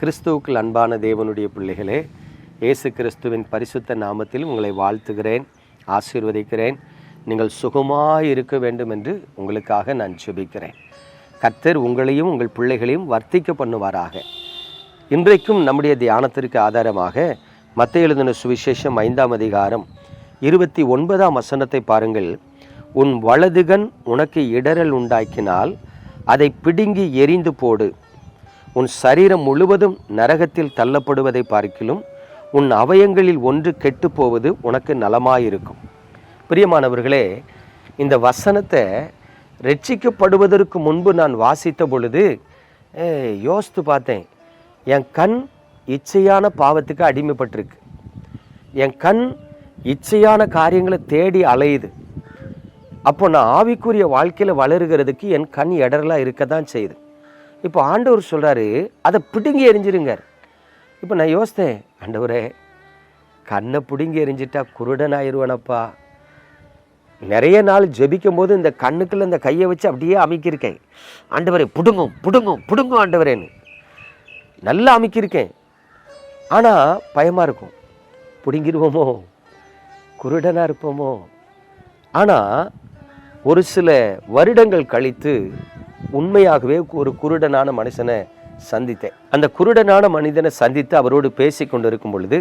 கிறிஸ்துவுக்குள் அன்பான தேவனுடைய பிள்ளைகளே இயேசு கிறிஸ்துவின் பரிசுத்த நாமத்தில் உங்களை வாழ்த்துகிறேன் ஆசீர்வதிக்கிறேன். நீங்கள் சுகமாக இருக்க வேண்டும் என்று உங்களுக்காக நான் ஜெபிக்கிறேன். கர்த்தர் உங்களையும் உங்கள் பிள்ளைகளையும் வர்த்திக்க பண்ணுவாராக. இன்றைக்கும் நம்முடைய தியானத்திற்கு ஆதாரமாக மத்திய எழுதின சுவிசேஷம் ஐந்தாம் அதிகாரம் இருபத்தி ஒன்பதாம் வசனத்தை பாருங்கள். உன் வலதுகன் உனக்கு இடரல் உண்டாக்கினால் அதை பிடுங்கி எரிந்து போடு. உன் சரீரம் முழுவதும் நரகத்தில் தள்ளப்படுவதை பார்க்கிலும் உன் அவயங்களில் ஒன்று கெட்டுப் போவது உனக்கு நலமாயிருக்கும். பிரியமானவர்களே இந்த வசனத்தை ரட்சிக்கப்படுவதற்கு முன்பு நான் வாசித்த பொழுது யோசித்து பார்த்தேன். என் கண் இச்சையான பாவத்துக்கு அடிமைப்பட்டிருக்கு. என் கண் இச்சையான காரியங்களை தேடி அலையுது. அப்போ நான் ஆவிக்குரிய வாழ்க்கையில் வளருகிறதுக்கு என் கண் இடரலாக இருக்க தான் செய்யுது. இப்போ ஆண்டவர் சொல்கிறாரு அதை பிடுங்கி எரிஞ்சிருங்க இப்போ நான் யோசித்தேன் ஆண்டவரே கண்ணை பிடுங்கி எரிஞ்சிட்டா குருடன் ஆயிடுவேனப்பா நிறைய நாள் ஜெபிக்கும் போது இந்த கண்ணுக்குள்ள இந்த கையை வச்சு அப்படியே அமைக்கியிருக்கேன். ஆண்டவரே புடுங்கும் புடுங்கும் பிடுங்கும் ஆண்டவரேன்னு. நல்லா அமைக்கியிருக்கேன். ஆனால் பயமாக இருக்கும். பிடுங்கிடுவோமோ? குருடனாக இருப்போமோ? ஆனால் ஒரு சில வருடங்கள் கழித்து உண்மையாகவே ஒரு குருடனான மனுஷனை சந்தித்தேன். அந்த குருடனான மனிதனை சந்தித்து அவரோடு பேசி கொண்டு இருக்கும் பொழுது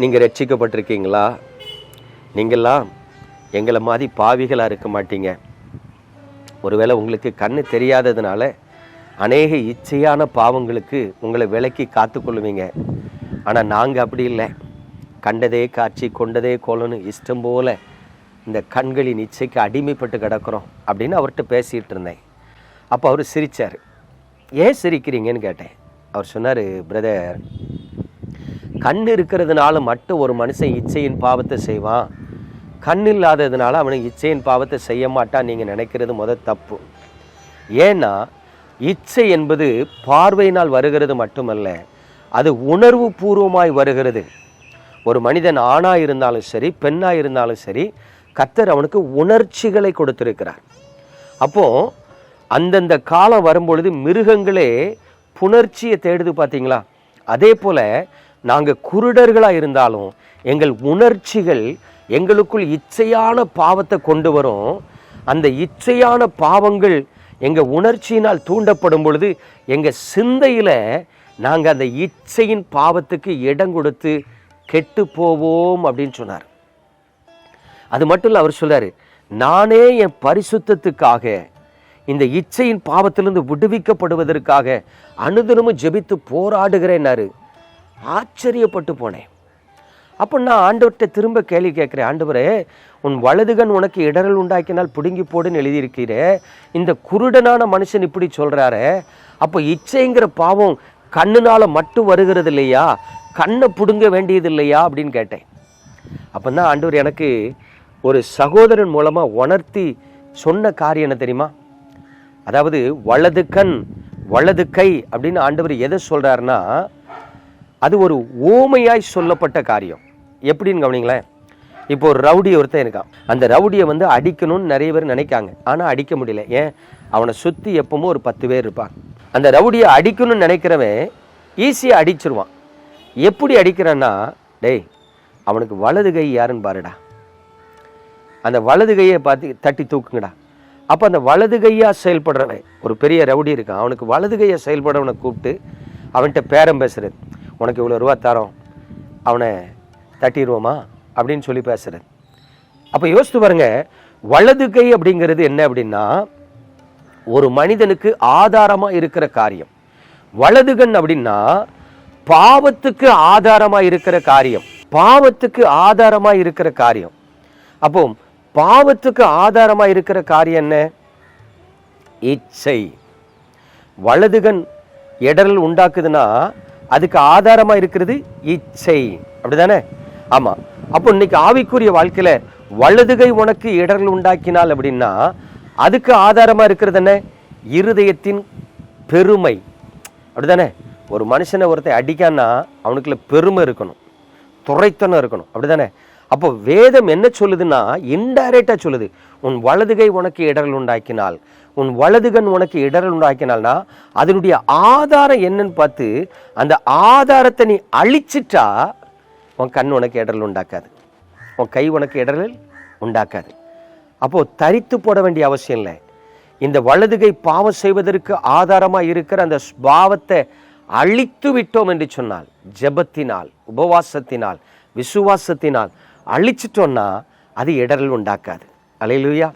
நீங்கள் ரட்சிக்கப்பட்டிருக்கீங்களா? நீங்கள்லாம் எங்களை மாதிரி பாவிகளாக இருக்க மாட்டீங்க. ஒருவேளை உங்களுக்கு கண்ணு தெரியாததுனால அநேக இச்சையான பாவங்களுக்கு உங்களை விலக்கி காத்துக்கொள்ளுவீங்க ஆனால் நாங்கள் அப்படி இல்லை. கண்டதே காட்சி கொண்டதே கோலன்னு இஷ்டம் போல இந்த கண்களின் இச்சைக்கு அடிமைப்பட்டு கிடக்கிறோம் அப்படின்னு அவர்கிட்ட பேசிகிட்டு இருந்தேன். அப்போ அவர் சிரித்தார் ஏன் சிரிக்கிறீங்கன்னு கேட்டேன். அவர் சொன்னார் பிரதர் கண் இருக்கிறதுனால மட்டும் ஒரு மனுஷன் இச்சையின் பாவத்தை செய்வான். கண் இல்லாததுனால அவனுக்கு இச்சையின் பாவத்தை செய்ய மாட்டான் நீங்கள் நினைக்கிறது முத தப்பு. ஏன்னா இச்சை என்பது பார்வையினால் வருகிறது மட்டுமல்ல அது உணர்வு பூர்வமாய் வருகிறது. ஒரு மனிதன் ஆணாக இருந்தாலும் சரி பெண்ணாக இருந்தாலும் சரி கத்தர் அவனுக்கு உணர்ச்சிகளை கொடுத்திருக்கிறார். அப்போ அந்தந்த காலம் வரும்பொழுது மிருகங்களே புணர்ச்சியை தேடுது பார்த்தீங்களா அதே போல் நாங்கள் குருடர்களாக இருந்தாலும் எங்கள் உணர்ச்சிகள் எங்களுக்குள் இச்சையான பாவத்தை கொண்டு வரும். அந்த இச்சையான பாவங்கள் எங்கள் உணர்ச்சியினால் தூண்டப்படும் பொழுது எங்கள் சிந்தையில் நாங்கள் அந்த இச்சையின் பாவத்துக்கு இடம் கொடுத்து கெட்டு போவோம் அப்படின்னு சொன்னார். அது மட்டும் இல்லை அவர் சொல்கிறார் நானே என் பரிசுத்தத்துக்காக இந்த இச்சையின் பாவத்திலிருந்து விடுவிக்கப்படுவதற்காக அனுதினமும் ஜெபித்து போராடுகிறேன்னாரு. ஆச்சரியப்பட்டு போனேன். அப்போ நான் ஆண்டவர்கிட்ட திரும்ப கேள்வி கேட்குறேன் ஆண்டவரே உன் வலதுகன் உனக்கு இடரல் உண்டாக்கினால் பிடுங்கி போடுன்னு எழுதியிருக்கிறே இந்த குருடனான மனுஷன் இப்படி சொல்கிறாரே அப்போ இச்சைங்கிற பாவம் கண்ணுனால் மட்டும் வருகிறது இல்லையா கண்ணை பிடுங்க வேண்டியது இல்லையா அப்படின்னு கேட்டேன். அப்போ தான் ஆண்டவர் எனக்கு ஒரு சகோதரன் மூலமாக உணர்த்தி சொன்ன காரியம் என்ன தெரியுமா? அதாவது வலது கண் வலது கை அப்படின்னு ஆண்டவர் எதை சொல்கிறாருன்னா அது ஒரு ஓமையாய் சொல்லப்பட்ட காரியம். எப்படின்னு கவனிங்களேன். இப்போ ஒரு ரவுடி ஒருத்தன் இருக்கான். அந்த ரவுடியை வந்து அடிக்கணும்னு நிறைய பேர் நினைக்காங்க. ஆனால் அடிக்க முடியல. ஏன்? அவனை சுற்றி எப்பவும் ஒரு பத்து பேர் இருப்பான் அந்த ரவுடியை அடிக்கணும்னு நினைக்கிறவன் ஈஸியாக அடிச்சிருவான். எப்படி அடிக்கிறான்னா டேய் அவனுக்கு வலது கை யாருன்னு பாருடா. அந்த வலது கையை பார்த்து தட்டி தூக்குங்கடா. அப்போ அந்த வலது கையாக செயல்படுறவன் ஒரு பெரிய ரவுடி இருக்கான். அவனுக்கு வலது கையை செயல்படுறவனை கூப்பிட்டு அவன்கிட்ட பேரம் பேசுறது. உனக்கு இவ்வளோ ரூபா தரோம். அவனை தட்டிடுவோமா? அப்படின்னு சொல்லி பேசுறது. அப்போ யோசித்து பாருங்க வலது கை அப்படிங்கிறது என்ன அப்படின்னா ஒரு மனிதனுக்கு ஆதாரமாக இருக்கிற காரியம். வலதுகன் அப்படின்னா பாவத்துக்கு ஆதாரமாக இருக்கிற காரியம். பாவத்துக்கு ஆதாரமாக இருக்கிற காரியம். அப்போ பாவத்துக்கு ஆதாரமாக இருக்கிற காரியம் என்ன? இச்சை. வலதுகன் இடரல் உண்டாக்குதுன்னா அதுக்கு ஆதாரமாக இருக்கிறது இச்சை. அப்படிதானே? ஆமாம் அப்போ இன்னைக்கு ஆவிக்குரிய வாழ்க்கையில் வலதுகை உனக்கு இடரல் உண்டாக்கினால் அப்படின்னா அதுக்கு ஆதாரமாக இருக்கிறது என்ன? இருதயத்தின் பெருமை. அப்படிதானே? ஒரு மனுஷனை ஒருத்தன் அடிக்கான்னா அவனுக்குள்ள பெருமை இருக்கணும். துறைத்தனம் இருக்கணும். அப்படிதானே? அப்போ வேதம் என்ன சொல்லுதுன்னா இன்டைரக்டாக சொல்லுது. உன் வலதுகை உனக்கு இடரல் உண்டாக்கினால் உன் வலதுகன் உனக்கு இடரல் உண்டாக்கினால்னா அதனுடைய ஆதாரம் என்னன்னு பார்த்து அந்த ஆதாரத்தை நீ அழிச்சிட்டா உன் கண் உனக்கு இடரல் உண்டாக்காது. உன் கை உனக்கு இடரல் உண்டாக்காது. அப்போது தரித்து போட வேண்டிய அவசியம் இல்லை. இந்த வலதுகை பாவம் செய்வதற்கு ஆதாரமாக இருக்கிற அந்த பாவத்தை அழித்து விட்டோம் என்று சொன்னால் ஜெபத்தினால் உபவாசத்தினால் விசுவாசத்தினால் அழிச்சிட்டோன்னா அது இடரல் உண்டாக்காது. அலையிலுயா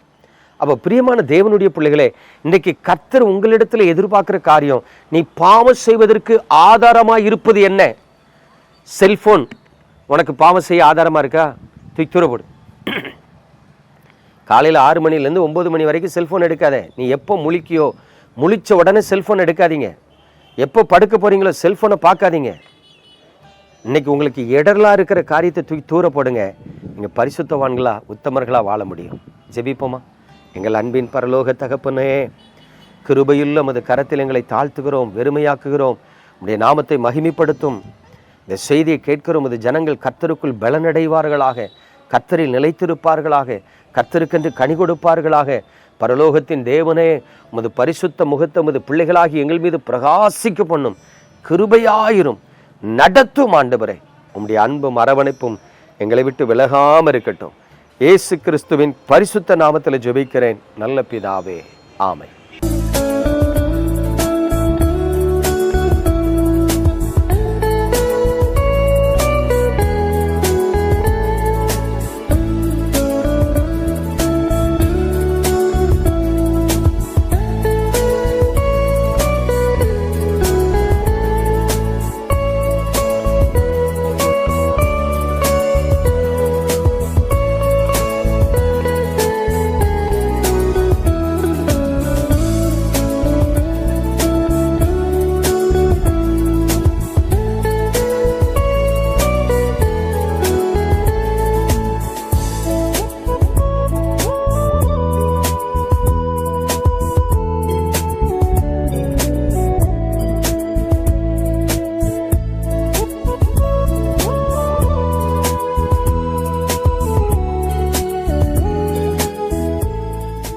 அப்போ பிரியமான தேவனுடைய பிள்ளைகளே இன்னைக்கு கர்த்தர் உங்களிடத்தில் எதிர்பார்க்குற காரியம் நீ பாவம் செய்வதற்கு ஆதாரமாக இருப்பது என்ன? செல்ஃபோன் உனக்கு பாவம் செய்ய ஆதாரமாக இருக்கா? தூக்கி தூரப்படு காலையில் ஆறு மணிலேருந்து ஒம்பது மணி வரைக்கும் செல்ஃபோன் எடுக்காத. நீ எப்போ முழிக்கியோ முழிச்ச உடனே செல்ஃபோன் எடுக்காதீங்க. எப்போ படுக்க போகிறீங்களோ செல்ஃபோனை பார்க்காதீங்க. இன்னைக்கு உங்களுக்கு இடர்லாம் இருக்கிற காரியத்தை தூக்கி தூர போடுங்க. நீங்கள் பரிசுத்தவான்களா உத்தமர்களா வாழ முடியும். ஜெபிப்போமா? எங்கள் அன்பின் பரலோக தகப்பனே கிருபையுள்ள உமது கரத்தில் எங்களை தாழ்த்துகிறோம் வெறுமையாக்குகிறோம். உடைய நாமத்தை மகிமைப்படுத்தும். இந்த செய்தியை கேட்கிற உமது ஜனங்கள் கர்த்தருக்குள் பலனடைவார்களாக கர்த்தரில் நிலைத்திருப்பார்களாக கர்த்தருக்கென்று கனி கொடுப்பார்களாக. பரலோகத்தின் தேவனே உமது பரிசுத்த முகத்தை உமது பிள்ளைகளாகி எங்கள் மீது பிரகாசிக்க பண்ணும் கிருபையாயிரும். நடத்தும் ஆண்டவரே. உம்முடைய அன்பும் அரவணைப்பும் எங்களை விட்டு விலகாமல் இருக்கட்டும். இயேசு கிறிஸ்துவின் பரிசுத்த நாமத்தில் ஜெபிக்கிறேன். நல்ல பிதாவே. ஆமை